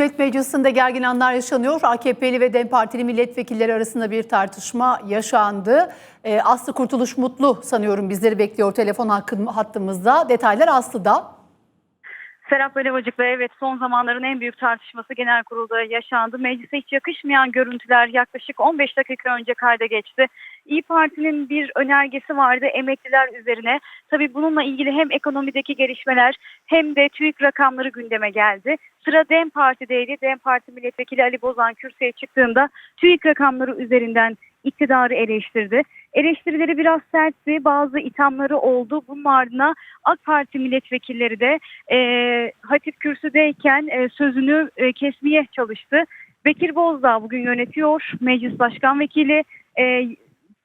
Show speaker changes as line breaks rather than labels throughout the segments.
Millet Meclisi'nde gergin anlar yaşanıyor. AKP'li ve DEM Partili milletvekilleri arasında bir tartışma yaşandı. Ee, Aslı Kurtuluş Mutlu sanıyorum bizleri bekliyor telefon hattımızda. Detaylar Aslı'da.
Serap Belevacık'la evet son zamanların en büyük tartışması genel kurulda yaşandı. Meclise hiç yakışmayan görüntüler yaklaşık 15 dakika önce kayda geçti. İyi Parti'nin bir önergesi vardı emekliler üzerine. Tabii bununla ilgili hem ekonomideki gelişmeler hem de TÜİK rakamları gündeme geldi. Sıra DEM Parti'deydi. DEM Parti milletvekili Ali Bozan kürsüye çıktığında TÜİK rakamları üzerinden iktidarı eleştirdi. Eleştirileri biraz sertti, bazı ithamları oldu. Bunun ardına AK Parti milletvekilleri de e, Hatip kürsüdeyken e, sözünü e, kesmeye çalıştı. Bekir Bozdağ bugün yönetiyor, meclis başkan vekili. E,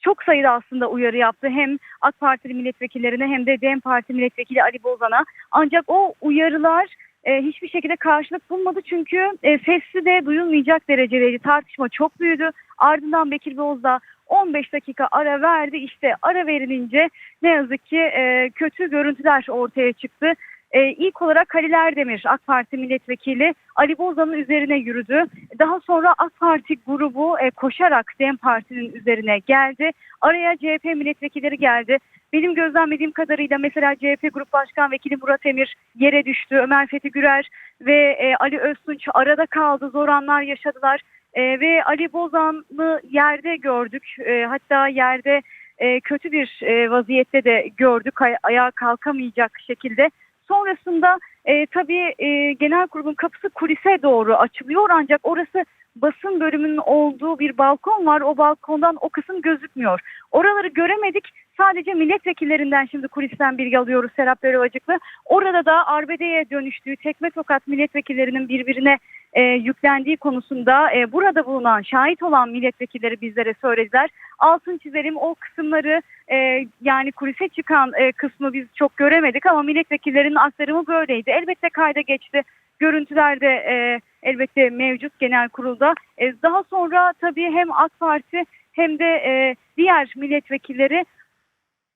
çok sayıda aslında uyarı yaptı hem AK Partili milletvekillerine hem de DEM Parti milletvekili Ali Bozan'a. Ancak o uyarılar e, hiçbir şekilde karşılık bulmadı çünkü e, sesli de duyulmayacak derecedeydi. Tartışma çok büyüdü. Ardından Bekir Bozdağ 15 dakika ara verdi. İşte ara verilince ne yazık ki e, kötü görüntüler ortaya çıktı. E, ilk olarak Halil Erdemir AK Parti milletvekili Ali Bozan'ın üzerine yürüdü. Daha sonra AK Parti grubu e, koşarak DEM Parti'nin üzerine geldi. Araya CHP milletvekilleri geldi. Benim gözlemlediğim kadarıyla mesela CHP Grup Başkan Vekili Murat Emir yere düştü. Ömer Fethi Gürer ve e, Ali Öztunç arada kaldı. Zor anlar yaşadılar. E, ve Ali Bozan'ı yerde gördük. E, hatta yerde e, kötü bir e, vaziyette de gördük. Ay- ayağa kalkamayacak şekilde. Sonrasında e, tabii e, genel kurulun kapısı kulise doğru açılıyor ancak orası basın bölümünün olduğu bir balkon var. O balkondan o kısım gözükmüyor. Oraları göremedik. Sadece milletvekillerinden şimdi kulisten bilgi alıyoruz Serap Börevacıklı. Orada da arbedeye dönüştüğü tekme tokat milletvekillerinin birbirine e, yüklendiği konusunda e, burada bulunan şahit olan milletvekilleri bizlere söylediler. Altın çizelim o kısımları e, yani kulise çıkan e, kısmı biz çok göremedik ama milletvekillerinin aktarımı böyleydi. Elbette kayda geçti. Görüntüler de e, elbette mevcut genel kurulda. E, daha sonra tabii hem AK Parti hem de e, diğer milletvekilleri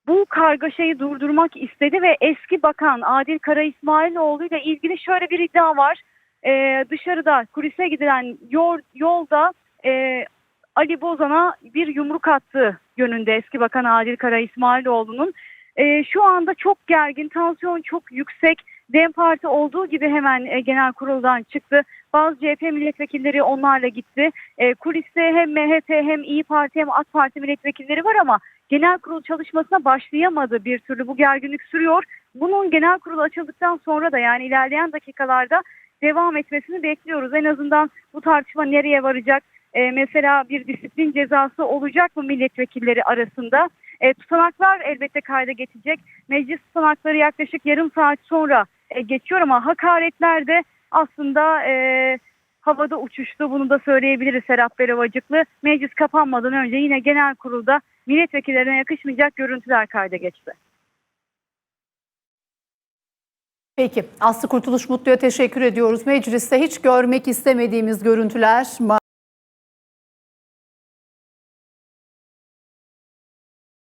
bu kargaşayı durdurmak istedi ve eski bakan Adil Kara İsmailoğlu ile ilgili şöyle bir iddia var. E, dışarıda kulise gidilen yol, yolda e, Ali Bozan'a bir yumruk attığı yönünde eski bakan Adil Kara İsmailoğlu'nun. E, şu anda çok gergin, tansiyon çok yüksek. DEM Parti olduğu gibi hemen e, genel kuruldan çıktı. Bazı CHP milletvekilleri onlarla gitti. E, kuliste hem MHP hem İyi Parti hem AK Parti milletvekilleri var ama genel kurul çalışmasına başlayamadı bir türlü. Bu gerginlik sürüyor. Bunun genel kurul açıldıktan sonra da yani ilerleyen dakikalarda devam etmesini bekliyoruz. En azından bu tartışma nereye varacak? E, mesela bir disiplin cezası olacak mı milletvekilleri arasında? E, tutanaklar elbette kayda geçecek. Meclis tutanakları yaklaşık yarım saat sonra e, geçiyor ama hakaretler de aslında e, havada uçuştu. Bunu da söyleyebiliriz Serap Berevacıklı. Meclis kapanmadan önce yine genel kurulda milletvekillerine yakışmayacak görüntüler kayda geçti.
Peki Aslı Kurtuluş Mutlu'ya teşekkür ediyoruz. Mecliste hiç görmek istemediğimiz görüntüler